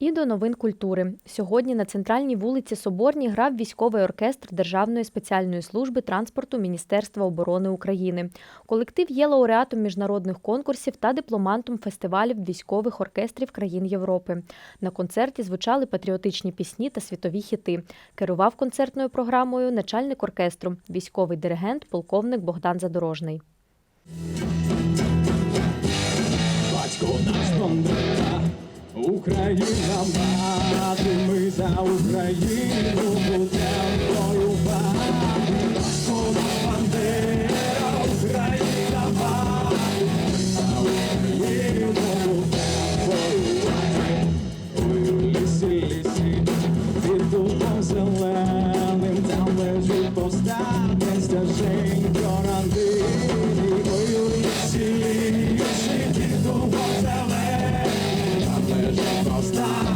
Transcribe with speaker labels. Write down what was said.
Speaker 1: І до новин культури. Сьогодні на центральній вулиці Соборній грав військовий оркестр Державної спеціальної служби транспорту Міністерства оборони України. Колектив є лауреатом міжнародних конкурсів та дипломантом фестивалів військових оркестрів країн Європи. На концерті звучали патріотичні пісні та світові хіти. Керував концертною програмою начальник оркестру, військовий диригент, полковник Богдан Задорожний.
Speaker 2: Україна, мати, ми за Україну будемо воювати. Кона бандера, Україна, мати, ми за Україну будемо воювати. Ой, ліси, ліси, під дубом зеленим, там лежить повстання, стежень до. Nós.